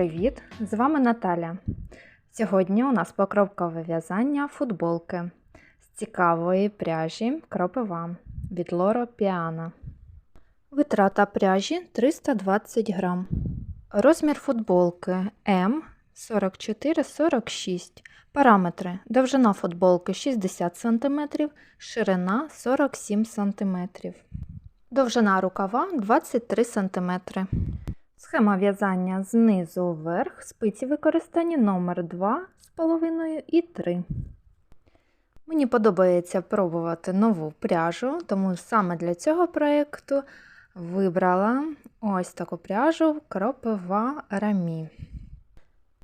привіт! З вами Наталя. Сьогодні у нас покрокове в'язання футболки з цікавої пряжі кропива від Loro Piana. Витрата пряжі 320 грам. Розмір футболки М 44-46. Параметри. Довжина футболки 60 см, ширина 47 см. Довжина рукава 23 см. Схема в'язання знизу вверх, спиці використані номер 2 з половиною і 3. Мені подобається пробувати нову пряжу, тому саме для цього проєкту вибрала ось таку пряжу кропива рамі.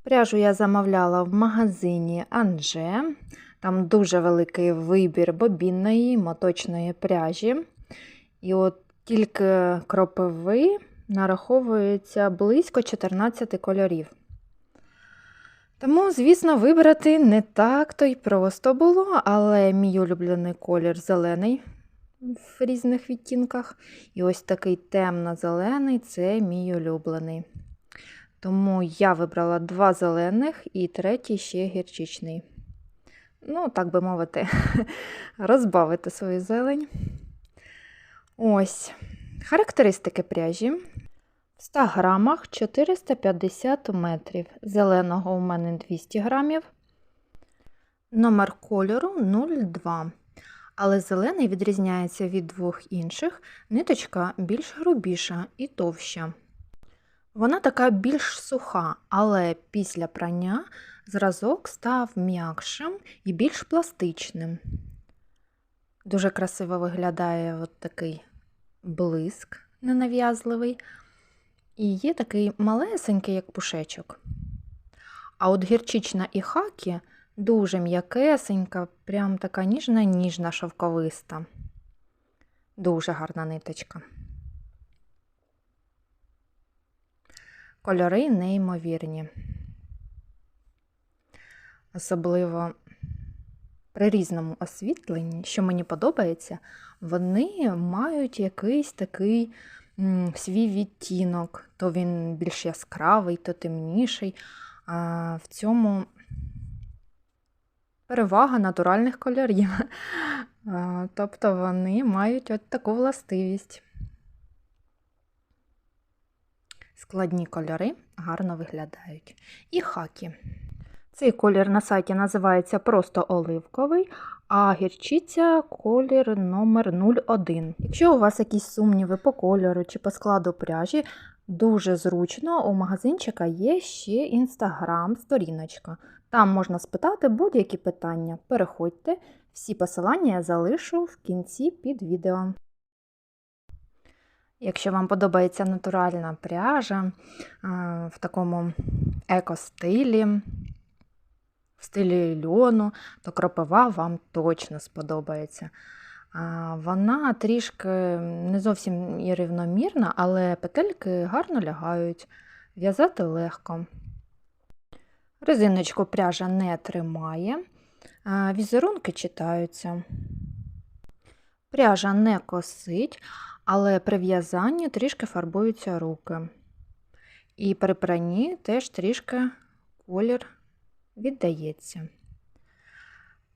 Пряжу я замовляла в магазині Анже. Там дуже великий вибір бобінної моточної пряжі. І от тільки кропиви нараховується близько 14 кольорів. Тому, звісно, вибрати не так то й просто було, але мій улюблений колір зелений в різних відтінках. І ось такий темно-зелений це мій улюблений. Тому я вибрала два зелених і третій ще гірчичний. Ну, так би мовити, розбавити свою зелень. Ось. Характеристики пряжі. В 100 грамах 450 метрів. Зеленого у мене 200 грамів. Номер кольору 02. Але зелений відрізняється від двох інших. Ниточка більш грубіша і товща. Вона така більш суха, але після прання зразок став м'якшим і більш пластичним. Дуже красиво виглядає от такий блиск ненав'язливий. І є такий малесенький, як пушечок. А от гірчична і хакі дуже м'якесенька, прям така ніжна, ніжна шовковиста. Дуже гарна ниточка. Кольори неймовірні. Особливо при різному освітленні, що мені подобається, вони мають якийсь такий свій відтінок. То він більш яскравий, то темніший. В цьому перевага натуральних кольорів. Тобто вони мають от таку властивість. Складні кольори гарно виглядають. І хакі. Цей колір на сайті називається просто оливковий, а гірчиця колір номер 01. Якщо у вас якісь сумніви по кольору чи по складу пряжі, дуже зручно у магазинчика є ще інстаграм-сторіночка. Там можна спитати будь-які питання. Переходьте, всі посилання я залишу в кінці під відео. Якщо вам подобається натуральна пряжа в такому еко-стилі, в стилі льону, то кропива вам точно сподобається. Вона трішки не зовсім і рівномірна, але петельки гарно лягають, в'язати легко. Резиночку пряжа не тримає, візерунки читаються. Пряжа не косить, але при в'язанні трішки фарбуються руки. І при пранні теж трішки колір віддається.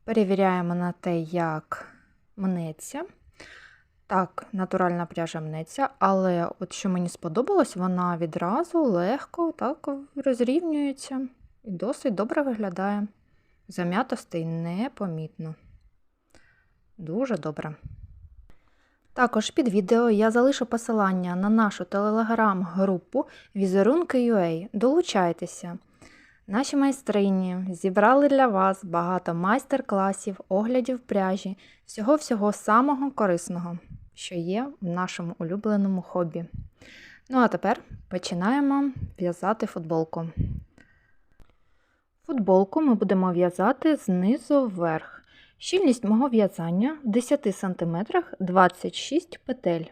Перевіряємо на те, як мнеться. Так, натуральна пряжа мнеться, але от що мені сподобалось, вона відразу легко так розрівнюється і досить добре виглядає. Зам'ятостей непомітно. Дуже добре. Також під відео я залишу посилання на нашу телеграм-групу Візерунки.ua. Долучайтеся! Наші майстрині зібрали для вас багато майстер-класів, оглядів пряжі, всього-всього самого корисного, що є в нашому улюбленому хобі. Ну а тепер починаємо в'язати футболку. Футболку ми будемо в'язати знизу вверх. Щільність мого в'язання в 10 см 26 петель.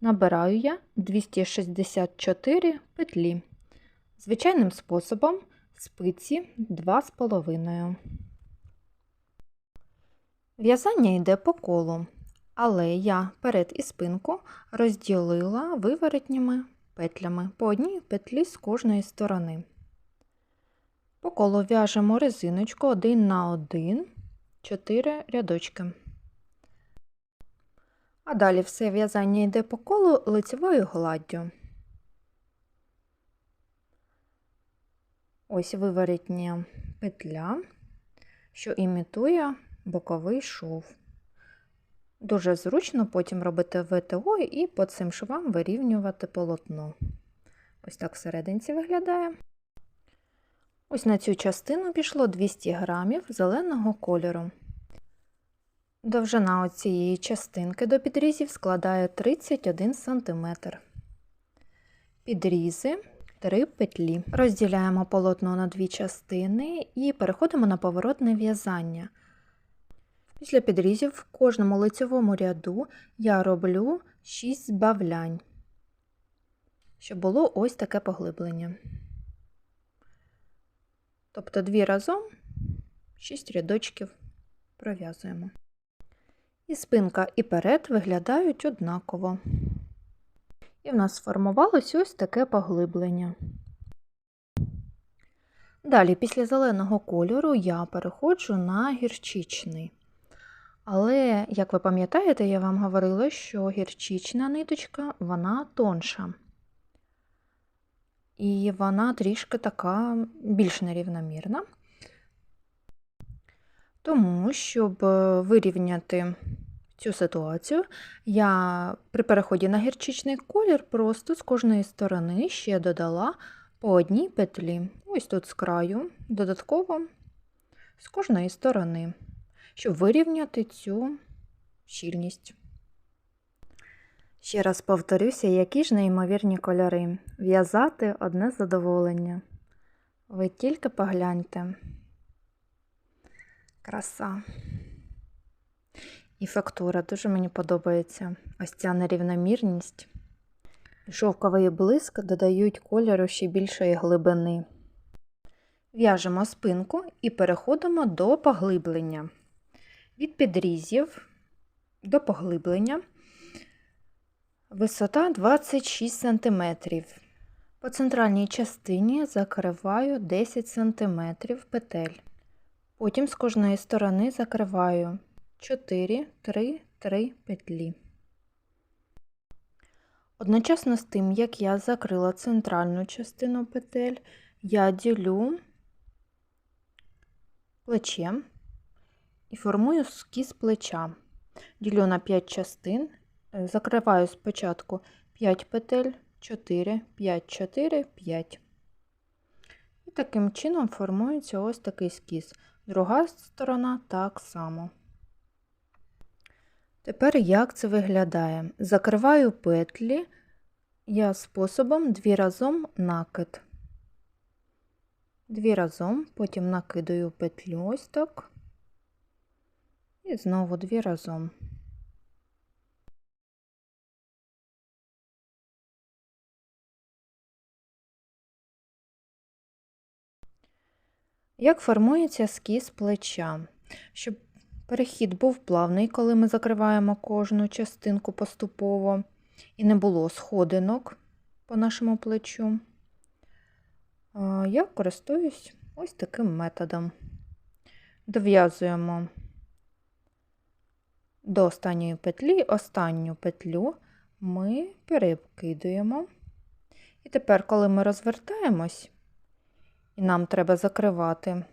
Набираю я 264 петлі. Звичайним способом спиці 2,5. В'язання йде по колу, але я перед і спинку розділила виворотніми петлями по одній петлі з кожної сторони. По колу в'яжемо резиночку один на один, 4 рядочки. А далі все в'язання йде по колу лицевою гладдю. Ось виворітня петля, що імітує боковий шов. Дуже зручно потім робити ВТО і по цим швам вирівнювати полотно. Ось так всерединці виглядає. Ось на цю частину пішло 200 грамів зеленого кольору. Довжина цієї частинки до підрізів складає 31 см. Підрізи 3 петлі. Розділяємо полотно на дві частини і переходимо на поворотне в'язання. Після підрізів в кожному лицевому ряду я роблю 6 збавлянь, щоб було ось таке поглиблення. Тобто дві разом 6 рядочків пров'язуємо. І спинка і перед виглядають однаково. І в нас сформувалось ось таке поглиблення. Далі, після зеленого кольору, я переходжу на гірчичний. Але, як ви пам'ятаєте, я вам говорила, що гірчична ниточка вона тонша. І вона трішки така більш нерівномірна. Тому, щоб е, вирівняти цю ситуацію, я при переході на гірчичний колір просто з кожної сторони ще додала по одній петлі. Ось тут з краю, додатково з кожної сторони, щоб вирівняти цю щільність. Ще раз повторюся, які ж неймовірні кольори. В'язати одне задоволення. Ви тільки погляньте. Краса. І фактура дуже мені подобається. Ось ця нерівномірність. Шовковий блиск додають кольору ще більшої глибини. В'яжемо спинку і переходимо до поглиблення. Від підрізів до поглиблення висота 26 см. По центральній частині закриваю 10 см петель. Потім з кожної сторони закриваю 4, 3, 3 петлі. Одночасно з тим, як я закрила центральну частину петель, я ділю плече і формую скіз плеча. Ділю на 5 частин, закриваю спочатку 5 петель, 4, 5, 4, 5. І таким чином формується ось такий скіз. Друга сторона так само. Тепер як це виглядає? Закриваю петлі я способом дві разом накид. Дві разом, потім накидаю петлю ось так. І знову дві разом. Як формується скіз плеча? Щоб перехід був плавний, коли ми закриваємо кожну частинку поступово, і не було сходинок по нашому плечу, я користуюсь ось таким методом. Дов'язуємо до останньої петлі, останню петлю ми перекидуємо. І тепер, коли ми розвертаємось, і нам треба закривати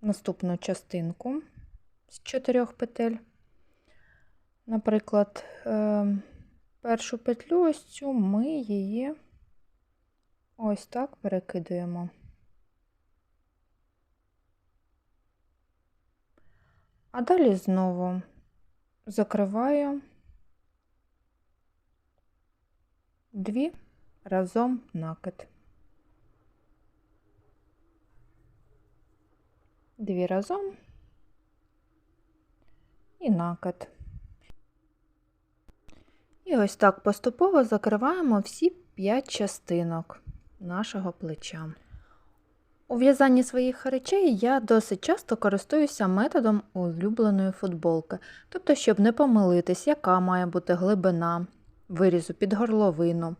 наступну частинку з чотирьох петель. Наприклад, е, першу петлю ось цю ми її ось так перекидуємо. А далі знову закриваю дві разом накид. Дві разом і накид. І ось так поступово закриваємо всі 5 частинок нашого плеча. У в'язанні своїх речей я досить часто користуюся методом улюбленої футболки, тобто, щоб не помилитись, яка має бути глибина вирізу під горловину,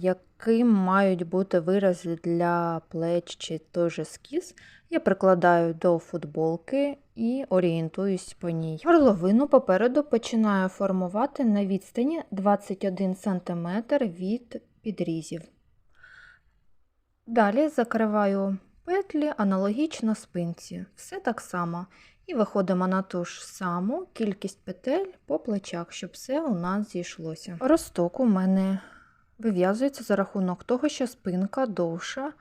яким мають бути вирази для плеч чи той же скіз, я прикладаю до футболки і орієнтуюсь по ній. Горловину попереду починаю формувати на відстані 21 см від підрізів. Далі закриваю петлі аналогічно спинці. Все так само. І виходимо на ту ж саму кількість петель по плечах, щоб все у нас зійшлося. Росток у мене вив'язується за рахунок того, що спинка довша,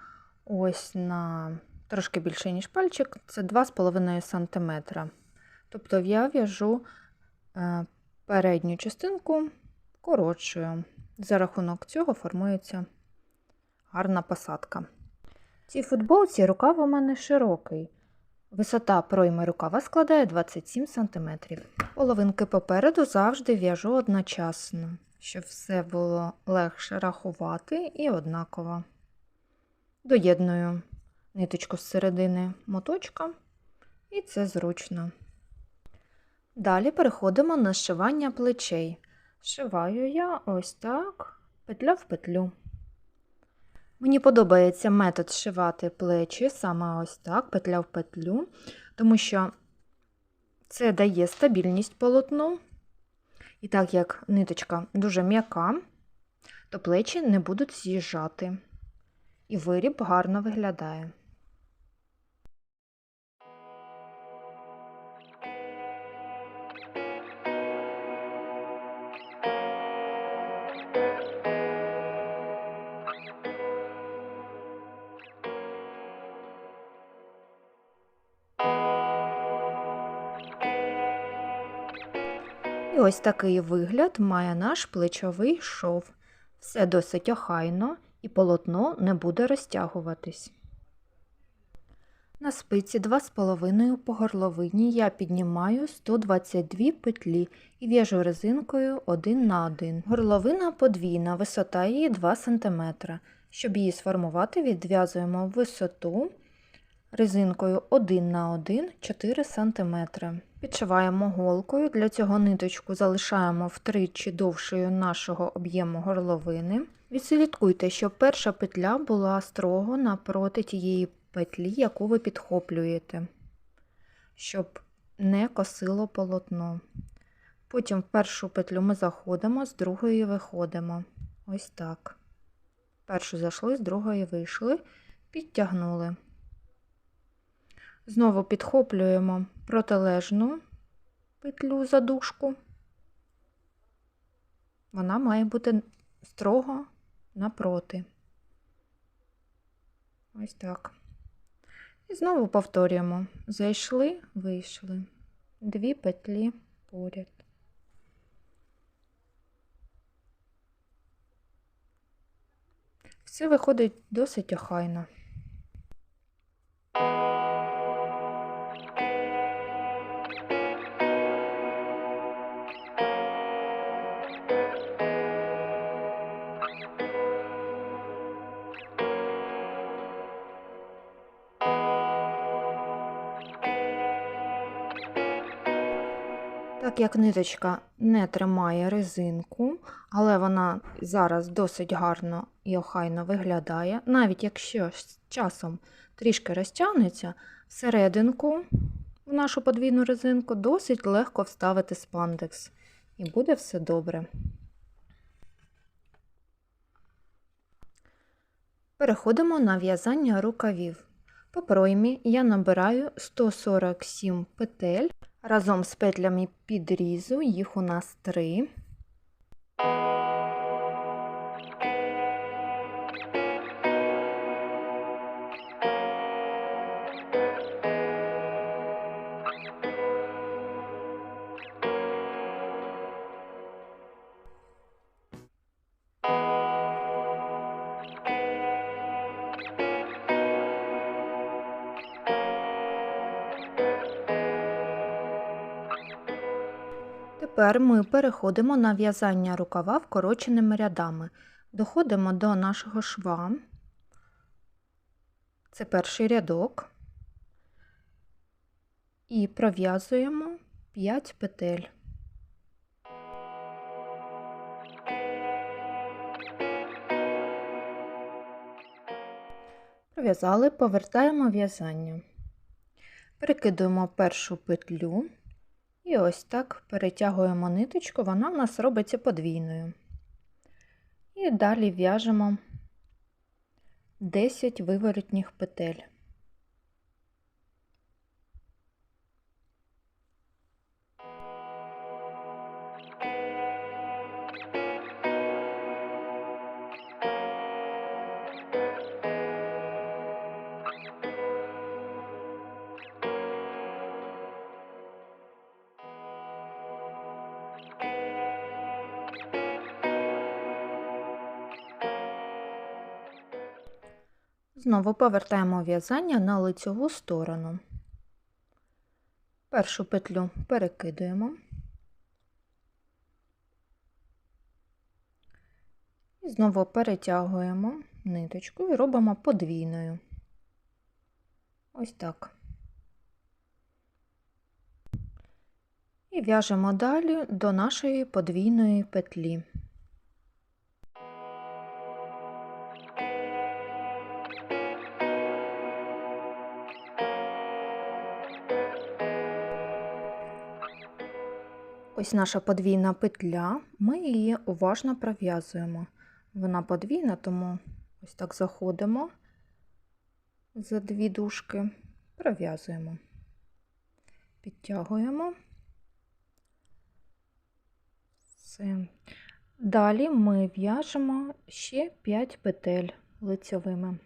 ось на трошки більше, ніж пальчик, це 2,5 см. Тобто я в'яжу е, передню частинку коротшою. За рахунок цього формується гарна посадка. Цій футболці рукав у мене широкий. Висота пройми рукава складає 27 см. Половинки попереду завжди в'яжу одночасно, щоб все було легше рахувати і однаково. Доєдную ниточку з середини моточка, і це зручно. Далі переходимо на зшивання плечей. Зшиваю я ось так, петля в петлю. Мені подобається метод зшивати плечі саме ось так, петля в петлю, тому що це дає стабільність полотну. І так як ниточка дуже м'яка, то плечі не будуть з'їжджати, і виріб гарно виглядає. Ось такий вигляд має наш плечовий шов. Все досить охайно і полотно не буде розтягуватись. На спиці 2,5 по горловині я піднімаю 122 петлі і в'яжу резинкою 1 на 1. Горловина подвійна, висота її 2 см. Щоб її сформувати, відв'язуємо висоту резинкою 1 на 1 4 см. Підшиваємо голкою, для цього ниточку залишаємо втричі довшою нашого об'єму горловини. Відслідкуйте, щоб перша петля була строго напроти тієї петлі, яку ви підхоплюєте, щоб не косило полотно. Потім в першу петлю ми заходимо, з другої виходимо. Ось так. Першу зайшли, з другої вийшли, підтягнули. Знову підхоплюємо протилежну петлю задушку. Вона має бути строго напроти. Ось так. І знову повторюємо. Зайшли, вийшли. Дві петлі поряд. Все виходить досить охайно. Так як ниточка не тримає резинку, але вона зараз досить гарно і охайно виглядає, навіть якщо з часом трішки розтягнеться, всерединку в нашу подвійну резинку досить легко вставити спандекс. І буде все добре. Переходимо на в'язання рукавів. По проймі я набираю 147 петель. Разом з петлями підрізу, їх у нас три. Тепер ми переходимо на в'язання рукава вкороченими рядами. Доходимо до нашого шва, це перший рядок, і пров'язуємо 5 петель. Пров'язали, повертаємо в'язання, перекидуємо першу петлю і ось так перетягуємо ниточку, вона в нас робиться подвійною. І далі в'яжемо 10 виворотніх петель. Знову повертаємо в'язання на лицьову сторону. Першу петлю перекидуємо. І знову перетягуємо ниточку і робимо подвійною. Ось так. І в'яжемо далі до нашої подвійної петлі. Ось наша подвійна петля, ми її уважно пров'язуємо. Вона подвійна, тому ось так заходимо за дві дужки, пров'язуємо, підтягуємо. Все. Далі ми в'яжемо ще 5 петель лицьовими.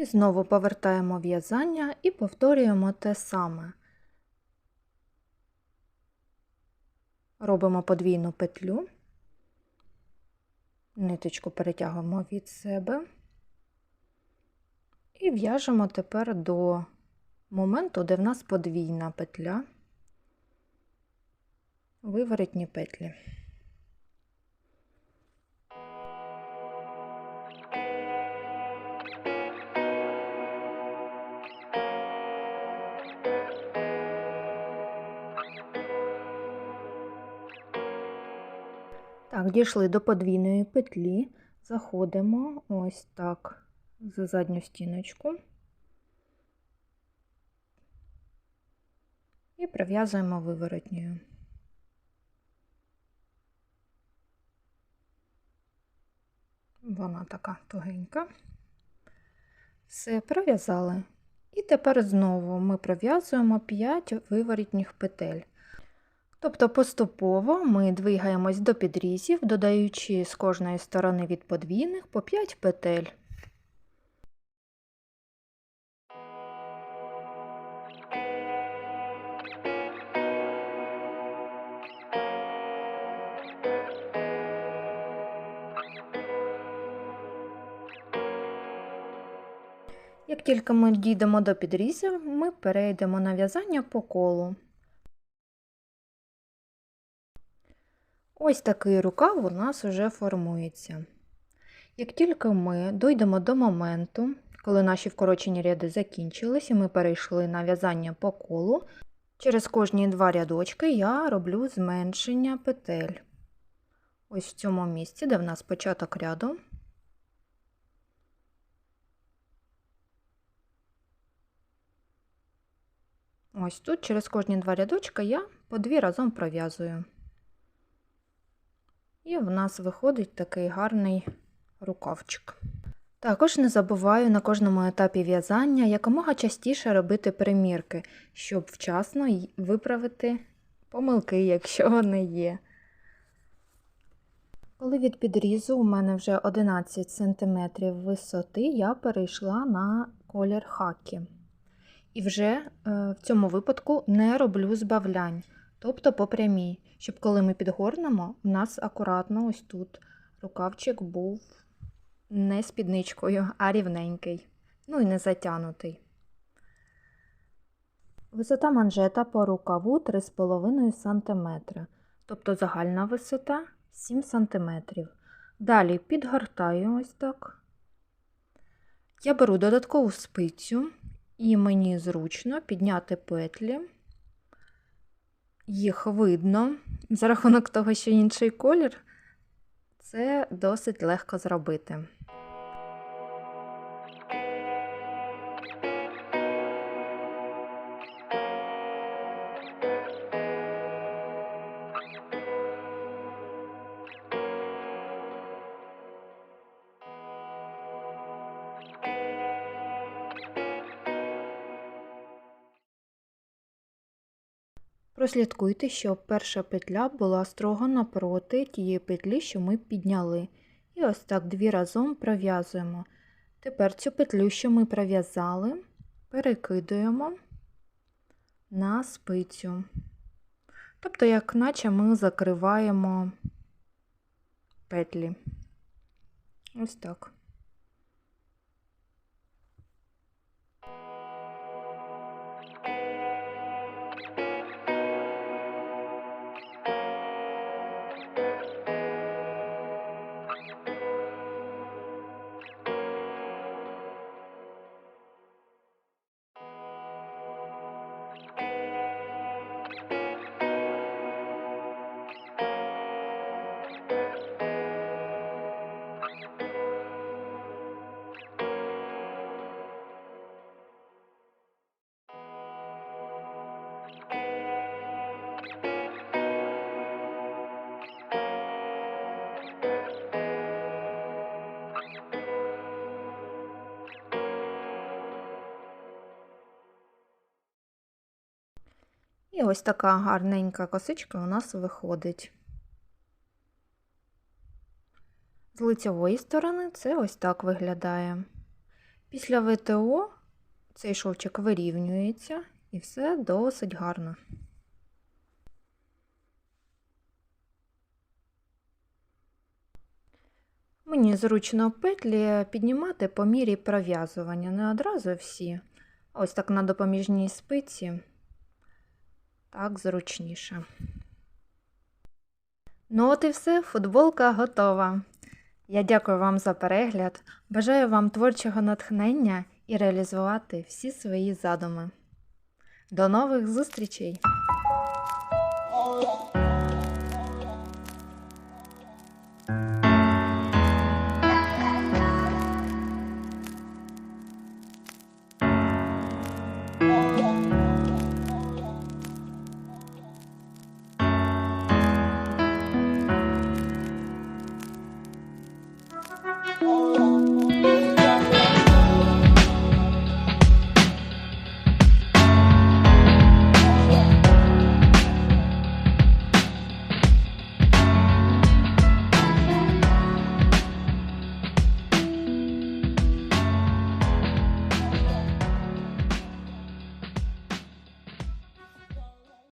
І знову повертаємо в'язання і повторюємо те саме. Робимо подвійну петлю, ниточку перетягуємо від себе і в'яжемо тепер до моменту, де в нас подвійна петля, виворотні петлі. Так, дійшли до подвійної петлі, заходимо ось так за задню стіночку і прив'язуємо виворотньою. Вона така тугенька. Все, пров'язали. І тепер знову ми пров'язуємо 5 виворітніх петель. Тобто поступово ми двигаємось до підрізів, додаючи з кожної сторони від подвійних по 5 петель. Як тільки ми дійдемо до підрізів, ми перейдемо на в'язання по колу. Ось такий рукав у нас вже формується. Як тільки ми дійдемо до моменту, коли наші вкорочені ряди закінчились і ми перейшли на в'язання по колу, через кожні два рядочки я роблю зменшення петель. Ось в цьому місці, де в нас початок ряду. Ось тут через кожні два рядочка я по дві разом пров'язую. І в нас виходить такий гарний рукавчик. Також не забуваю на кожному етапі в'язання якомога частіше робити примірки, щоб вчасно виправити помилки, якщо вони є. Коли від підрізу у мене вже 11 см висоти, я перейшла на колір хакі. І вже е, в цьому випадку не роблю збавлянь, тобто по прямій, щоб коли ми підгорнемо, у нас акуратно ось тут рукавчик був не спідничкою, а рівненький, ну і не затянутий. Висота манжета по рукаву 3,5 см, тобто загальна висота 7 см. Далі підгортаю ось так. Я беру додаткову спицю І мені зручно підняти петлі. Їх видно за рахунок того, що інший колір, це досить легко зробити. Прослідкуйте, щоб перша петля була строго напроти тієї петлі, що ми підняли. І ось так дві разом пров'язуємо. Тепер цю петлю, що ми пров'язали, перекидуємо на спицю. Тобто, як наче ми закриваємо петлі. Ось так. Ось така гарненька косичка у нас виходить. З лицевої сторони це ось так виглядає. Після ВТО цей шовчик вирівнюється і все досить гарно. Мені зручно петлі піднімати по мірі пров'язування, не одразу всі. Ось так на допоміжній спиці. Так зручніше. Ну, от і все, футболка готова. Я дякую вам за перегляд. Бажаю вам творчого натхнення і реалізувати всі свої задуми. До нових зустрічей!